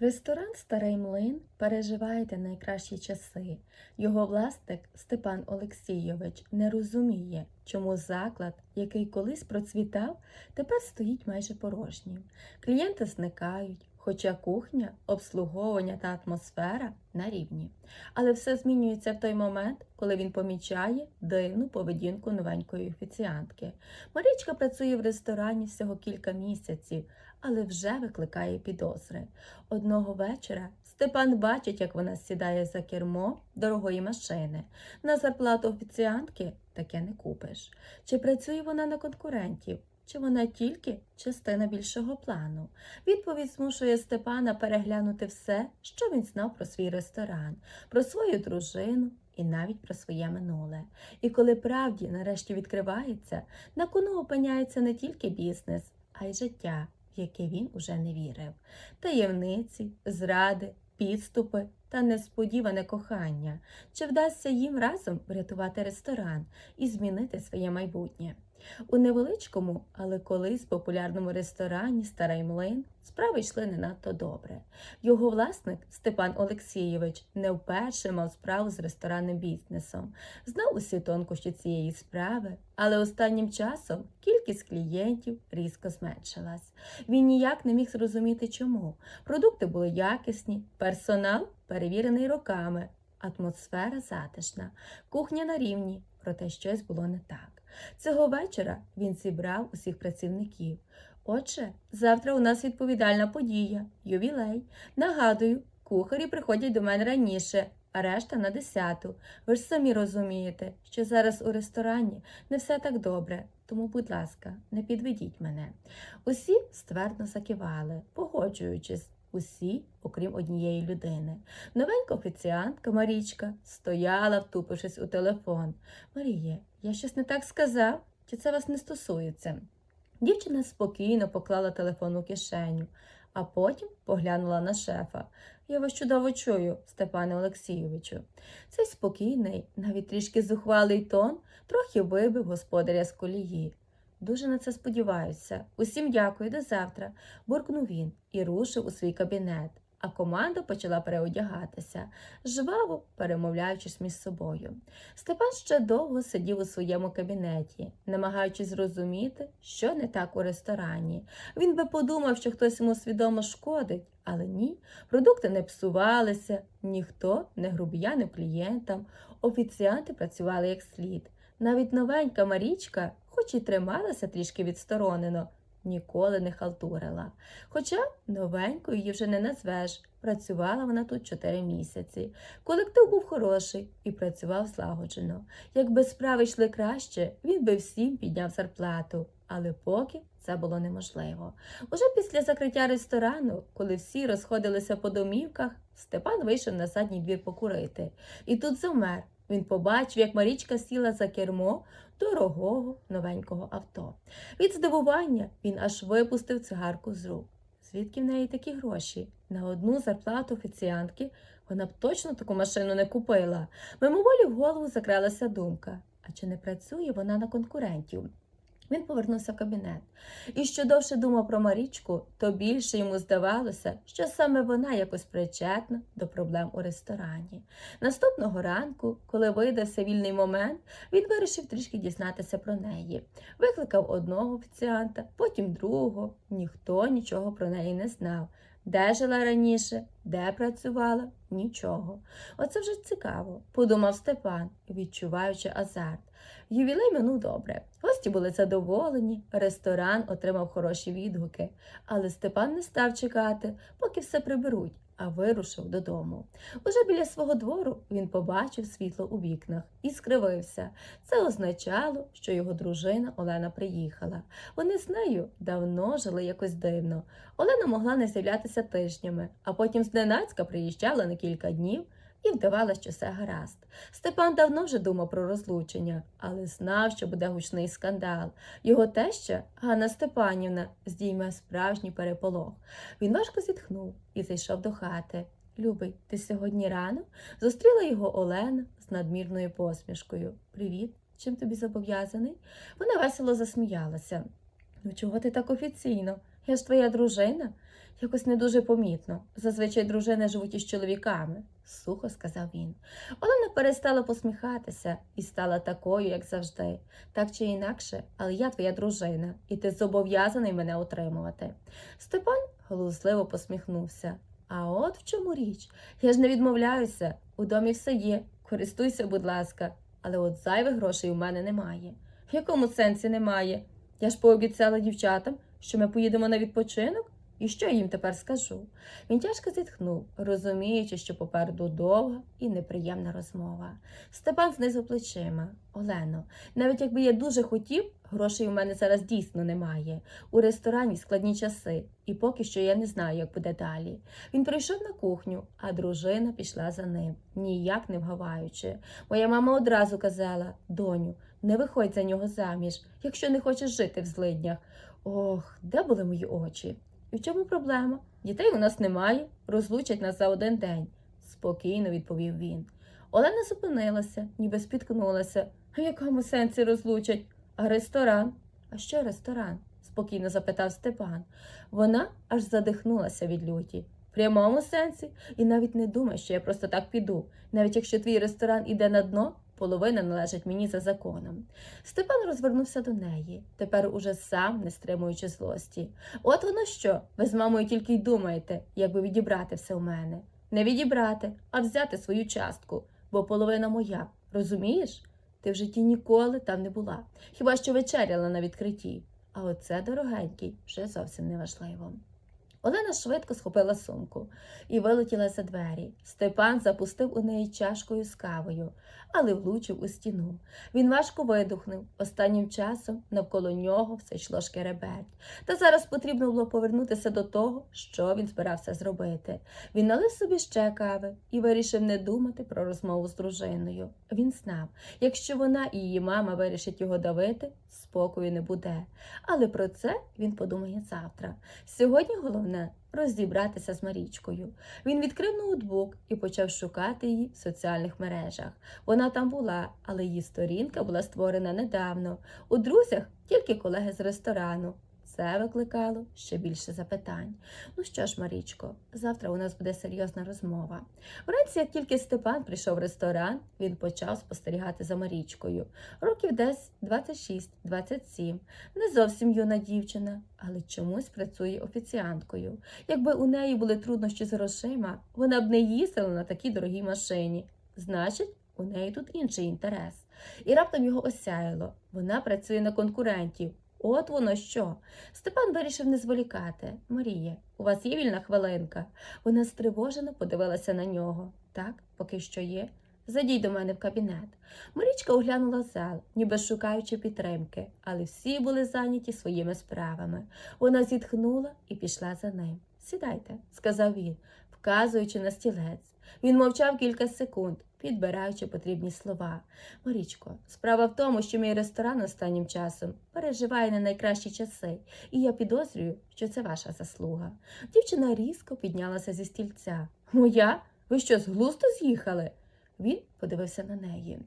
Ресторан Старий Млин переживає те найкращі часи. Його власник Степан Олексійович не розуміє, чому заклад, який колись процвітав, тепер стоїть майже порожнім. Клієнти зникають, хоча кухня, обслуговування та атмосфера на рівні. Але все змінюється в той момент, коли він помічає дивну поведінку новенької офіціантки. Марічка працює в ресторані всього кілька місяців, але вже викликає підозри. Одного вечора Степан бачить, як вона сідає за кермо дорогої машини. На зарплату офіціантки таке не купиш. Чи працює вона на конкурентів? Чи вона тільки частина більшого плану? Відповідь змушує Степана переглянути все, що він знав про свій ресторан, про свою дружину і навіть про своє минуле. І коли правді нарешті відкривається, на кону опиняється не тільки бізнес, а й життя, в яке він уже не вірив. Таємниці, зради, підступи та несподіване кохання. Чи вдасться їм разом врятувати ресторан і змінити своє майбутнє? У невеличкому, але колись популярному ресторані Старий Млин справи йшли не надто добре. Його власник Степан Олексійович не вперше мав справу з ресторанним бізнесом, знав усі тонкощі цієї справи, але останнім часом кількість клієнтів різко зменшилась. Він ніяк не міг зрозуміти, чому. Продукти були якісні, персонал перевірений роками, атмосфера затишна, кухня на рівні, проте щось було не так. Цього вечора він зібрав усіх працівників. Отже, завтра у нас відповідальна подія, ювілей. Нагадую, кухарі приходять до мене раніше, а решта на десяту. Ви ж самі розумієте, що зараз у ресторані не все так добре, тому, будь ласка, не підведіть мене. Усі ствердно закивали, погоджуючись. Усі, окрім однієї людини. Новенька офіціантка Марічка стояла, втупившись у телефон. Маріє, я щось не так сказав, чи це вас не стосується? Дівчина спокійно поклала телефон у кишеню, а потім поглянула на шефа. Я вас чудово чую, Степане Олексійовичу. Цей спокійний, навіть трішки зухвалий тон трохи вибив господаря з колії. Дуже на це сподіваюся. Усім дякую до завтра, буркнув він і рушив у свій кабінет, а команда почала переодягатися, жваво перемовляючись між собою. Степан ще довго сидів у своєму кабінеті, намагаючись зрозуміти, що не так у ресторані. Він би подумав, що хтось йому свідомо шкодить, але ні, продукти не псувалися, ніхто не грубіянив клієнтам, офіціанти працювали як слід. Навіть новенька Марічка, хоч і трималася трішки відсторонено, ніколи не халтурила. Хоча новенькою її вже не назвеш. Працювала вона тут чотири місяці. Колектив був хороший і працював злагоджено. Якби справи йшли краще, він би всім підняв зарплату. Але поки це було неможливо. Уже після закриття ресторану, коли всі розходилися по домівках, Степан вийшов на задній двір покурити. І тут завмер. Він побачив, як Марічка сіла за кермо дорогого новенького авто. Від здивування він аж випустив цигарку з рук. Звідки в неї такі гроші? На одну зарплату офіціантки вона б точно таку машину не купила. Мимоволі в голову закралася думка: а чи не працює вона на конкурентів? Він повернувся в кабінет. І що довше думав про Марічку, то більше йому здавалося, що саме вона якось причетна до проблем у ресторані. Наступного ранку, коли видався вільний момент, він вирішив трішки дізнатися про неї. Викликав одного офіціанта, потім другого. Ніхто нічого про неї не знав. Де жила раніше, де працювала, нічого. Оце вже цікаво, подумав Степан, відчуваючи азарт. Ювілей минув добре. Гості були задоволені, ресторан отримав хороші відгуки, але Степан не став чекати, поки все приберуть, а вирушив додому. Уже біля свого двору він побачив світло у вікнах і скривився. Це означало, що його дружина Олена приїхала. Вони з нею давно жили якось дивно. Олена могла не з'являтися тижнями, а потім зненацька приїжджала на кілька днів і вдавала, що все гаразд. Степан давно вже думав про розлучення, але знав, що буде гучний скандал. Його теща, Ганна Степанівна, здійме справжній переполох. Він важко зітхнув і зайшов до хати. Любий, ти сьогодні рано? Зустріла його Олена з надмірною посмішкою. Привіт, чим тобі зобов'язаний? Вона весело засміялася. Ну чого ти так офіційно? Я ж твоя дружина. Якось не дуже помітно. Зазвичай дружини живуть із чоловіками, сухо сказав він. Олена перестала посміхатися і стала такою, як завжди. Так чи інакше, але я твоя дружина, і ти зобов'язаний мене утримувати. Степан глузливо посміхнувся. А от в чому річ? Я ж не відмовляюся. У домі все є. Користуйся, будь ласка, але от зайвих грошей у мене немає. В якому сенсі немає? Я ж пообіцяла дівчатам, що ми поїдемо на відпочинок, і що я їм тепер скажу? Він тяжко зітхнув, розуміючи, що попереду довга і неприємна розмова. Степан знизив плечима. Олено, навіть якби я дуже хотів, грошей у мене зараз дійсно немає. У ресторані складні часи, і поки що я не знаю, як буде далі. Він прийшов на кухню, а дружина пішла за ним, ніяк не вгаваючи. Моя мама одразу казала: доню, не виходь за нього заміж, якщо не хочеш жити в злиднях. Ох, де були мої очі? І в чому проблема? Дітей у нас немає, розлучать нас за один день, спокійно відповів він. Олена зупинилася, ніби спіткнулася. В якому сенсі розлучать? А ресторан? А що ресторан? спокійно запитав Степан. Вона аж задихнулася від люті. В прямому сенсі, і навіть не думай, що я просто так піду. Навіть якщо твій ресторан іде на дно, половина належить мені за законом. Степан розвернувся до неї, тепер уже сам не стримуючи злості. От воно що, ви з мамою тільки й думаєте, як би відібрати все у мене. Не відібрати, а взяти свою частку, бо половина моя, розумієш? Ти в житті ніколи там не була, хіба що вечеряла на відкритті. А оце, дорогенький, вже зовсім не важливо. Олена швидко схопила сумку і вилетіла за двері. Степан запустив у неї чашкою з кавою, але влучив у стіну. Він важко видухнув. Останнім часом навколо нього все йшло шкереберть. Та зараз потрібно було повернутися до того, що він збирався зробити. Він налив собі ще кави і вирішив не думати про розмову з дружиною. Він знав, якщо вона і її мама вирішить його давити, спокою не буде. Але про це він подумає завтра. Сьогодні головне розібратися з Марічкою. Він відкрив ноутбук і почав шукати її в соціальних мережах. Вона там була, але її сторінка була створена недавно. У друзях тільки колеги з ресторану. Це викликало ще більше запитань. Ну що ж, Марічко, завтра у нас буде серйозна розмова. Вранці, як тільки Степан прийшов в ресторан, він почав спостерігати за Марічкою. Років десь 26-27. Не зовсім юна дівчина, але чомусь працює офіціанткою. Якби у неї були труднощі з грошима, вона б не їздила на такій дорогій машині. Значить, у неї тут інший інтерес. І раптом його осяяло. Вона працює на конкурентів. От воно що. Степан вирішив не зволікати. Марія, у вас є вільна хвилинка? Вона стривожено подивилася на нього. Так, поки що є. Зайдіть до мене в кабінет. Марічка оглянула зал, ніби шукаючи підтримки, але всі були зайняті своїми справами. Вона зітхнула і пішла за ним. Сідайте, сказав він, вказуючи на стілець. Він мовчав кілька секунд, підбираючи потрібні слова. Марічко, справа в тому, що мій ресторан останнім часом переживає не найкращі часи, і я підозрюю, що це ваша заслуга. Дівчина різко піднялася зі стільця. Моя? Ви що, з глузду з'їхали? Він подивився на неї.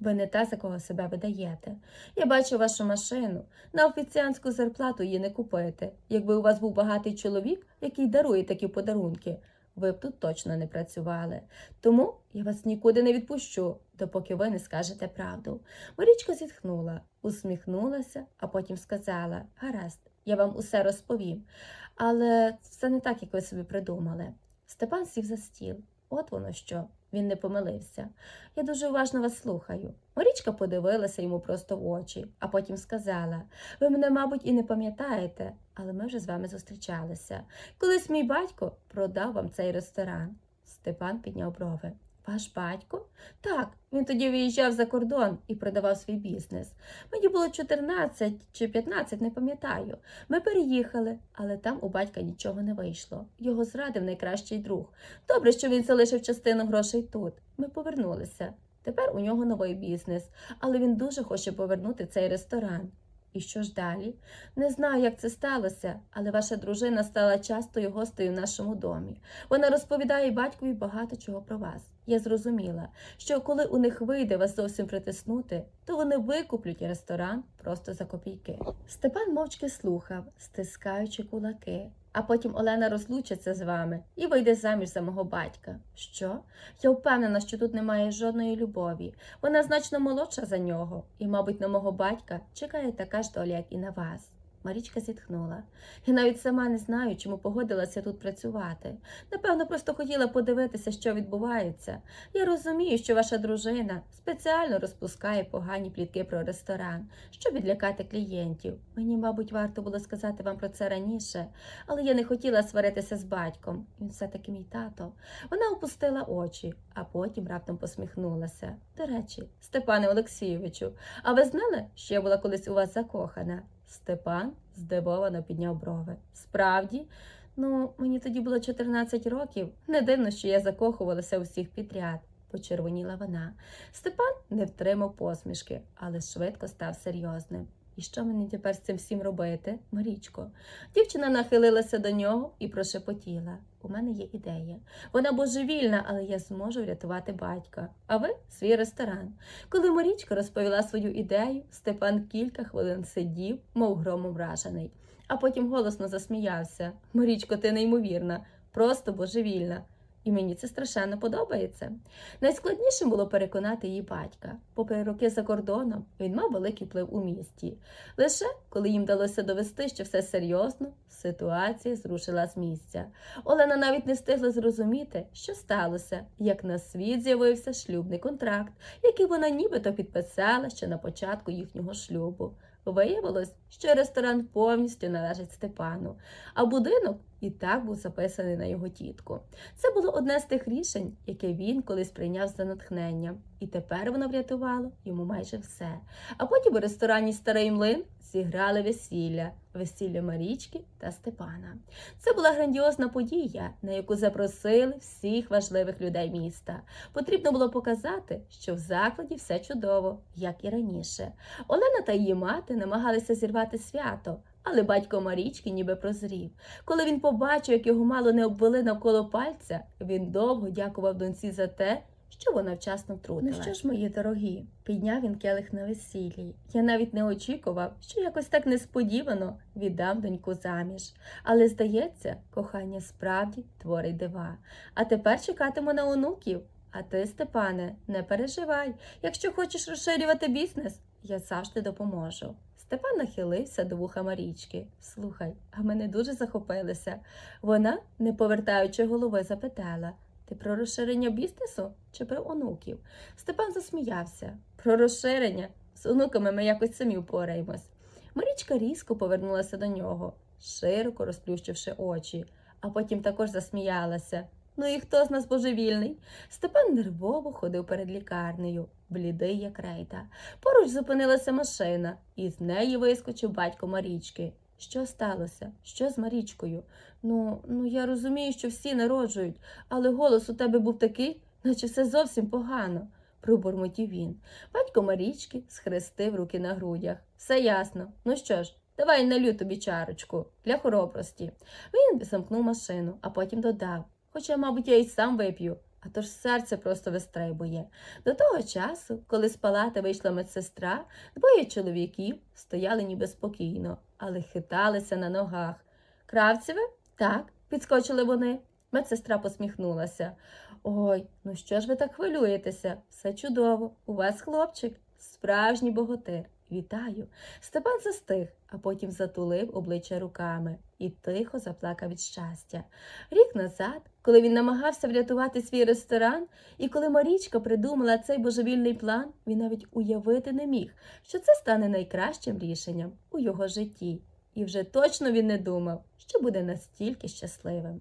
Ви не та, за кого себе видаєте. Я бачу вашу машину. На офіціантську зарплату її не купити. Якби у вас був багатий чоловік, який дарує такі подарунки, ви б тут точно не працювали. Тому я вас нікуди не відпущу, допоки ви не скажете правду. Марічка зітхнула, усміхнулася, а потім сказала: Гаразд, я вам усе розповім. Але все не так, як ви собі придумали. Степан сів за стіл. От воно що. Він не помилився. Я дуже уважно вас слухаю. Марічка подивилася йому просто в очі, а потім сказала: Ви мене, мабуть, і не пам'ятаєте, але ми вже з вами зустрічалися. Колись мій батько продав вам цей ресторан. Степан підняв брови. Ваш батько? Так, він тоді виїжджав за кордон і продавав свій бізнес. Мені було 14 чи 15, не пам'ятаю. Ми переїхали, але там у батька нічого не вийшло. Його зрадив найкращий друг. Добре, що він залишив частину грошей тут. Ми повернулися. Тепер у нього новий бізнес, але він дуже хоче повернути цей ресторан. І що ж далі? Не знаю, як це сталося, але ваша дружина стала частою гостею в нашому домі. Вона розповідає батькові багато чого про вас. Я зрозуміла, що коли у них вийде вас зовсім притиснути, то вони викуплять ресторан просто за копійки. Степан мовчки слухав, стискаючи кулаки. А потім Олена розлучиться з вами і вийде заміж за мого батька. Що? Я впевнена, що тут немає жодної любові. Вона значно молодша за нього, і, мабуть, на мого батька чекає така ж доля, як і на вас. Марічка зітхнула. Я навіть сама не знаю, чому погодилася тут працювати. Напевно, просто хотіла подивитися, що відбувається. Я розумію, що ваша дружина спеціально розпускає погані плітки про ресторан, щоб відлякати клієнтів. Мені, мабуть, варто було сказати вам про це раніше, але я не хотіла сваритися з батьком. Він все-таки мій тато. Вона опустила очі, а потім раптом посміхнулася. До речі, Степане Олексійовичу, а ви знали, що я була колись у вас закохана? Степан здивовано підняв брови. Справді, ну, мені тоді було 14 років. Не дивно, що я закохувалася у всіх підряд, почервоніла вона. Степан не втримав посмішки, але швидко став серйозним. І що мені тепер з цим всім робити, Марічко? Дівчина нахилилася до нього і прошепотіла. У мене є ідея. Вона божевільна, але я зможу врятувати батька. А ви свій ресторан. Коли Марічка розповіла свою ідею, Степан кілька хвилин сидів, мов громом вражений, а потім голосно засміявся. Марічко, ти неймовірна, просто божевільна. І мені це страшенно подобається. Найскладнішим було переконати її батька. Попри роки за кордоном, він мав великий вплив у місті. Лише коли їм вдалося довести, що все серйозно, ситуація зрушила з місця. Олена навіть не встигла зрозуміти, що сталося, як на світ з'явився шлюбний контракт, який вона нібито підписала ще на початку їхнього шлюбу. Виявилось, що ресторан повністю належить Степану, а будинок і так був записаний на його тітку. Це було одне з тих рішень, яке він колись прийняв за натхнення, і тепер воно врятувало йому майже все. А потім у ресторані Старий млин зіграли весілля, весілля Марічки та Степана. Це була грандіозна подія, на яку запросили всіх важливих людей міста. Потрібно було показати, що в закладі все чудово, як і раніше. Олена та її мати намагалися зірвати свято. Але батько Марічки ніби прозрів. Коли він побачив, як його мало не обвели навколо пальця, він довго дякував доньці за те, що вона вчасно втрутилась. Ну що ж, мої дорогі, підняв він келих на весіллі. Я навіть не очікував, що якось так несподівано віддам доньку заміж. Але, здається, кохання справді творить дива. А тепер чекатиму на онуків. А ти, Степане, не переживай. Якщо хочеш розширювати бізнес, я завжди допоможу. Степан нахилився до вуха Марічки. Слухай, а мене дуже захопилися. Вона, не повертаючи голови, запитала Ти про розширення бізнесу чи про онуків? Степан засміявся. Про розширення. З онуками ми якось самі впораємось. Марічка різко повернулася до нього, широко розплющивши очі, а потім також засміялася. Ну і хто з нас божевільний? Степан нервово ходив перед лікарнею, блідий, як рейта. Поруч зупинилася машина, і з неї вискочив батько Марічки. Що сталося? Що з Марічкою? Ну, ну я розумію, що всі народжують, але голос у тебе був такий, наче все зовсім погано, пробурмотів він. Батько Марічки схрестив руки на грудях. Все ясно. Ну що ж, давай налю тобі чарочку для хоробрості. Він замкнув машину, а потім додав. Хоча, мабуть, я й сам вип'ю, а то ж серце просто вистрибує. До того часу, коли з палати вийшла медсестра, двоє чоловіків стояли ніби спокійно, але хиталися на ногах. Кравцеве? Так, підскочили вони. Медсестра посміхнулася. Ой, ну що ж ви так хвилюєтеся? Все чудово. У вас хлопчик, справжній богатир. Вітаю. Степан застиг, а потім затулив обличчя руками і тихо заплакав від щастя. Рік назад, коли він намагався врятувати свій ресторан, і коли Марічка придумала цей божевільний план, він навіть уявити не міг, що це стане найкращим рішенням у його житті. І вже точно він не думав, що буде настільки щасливим.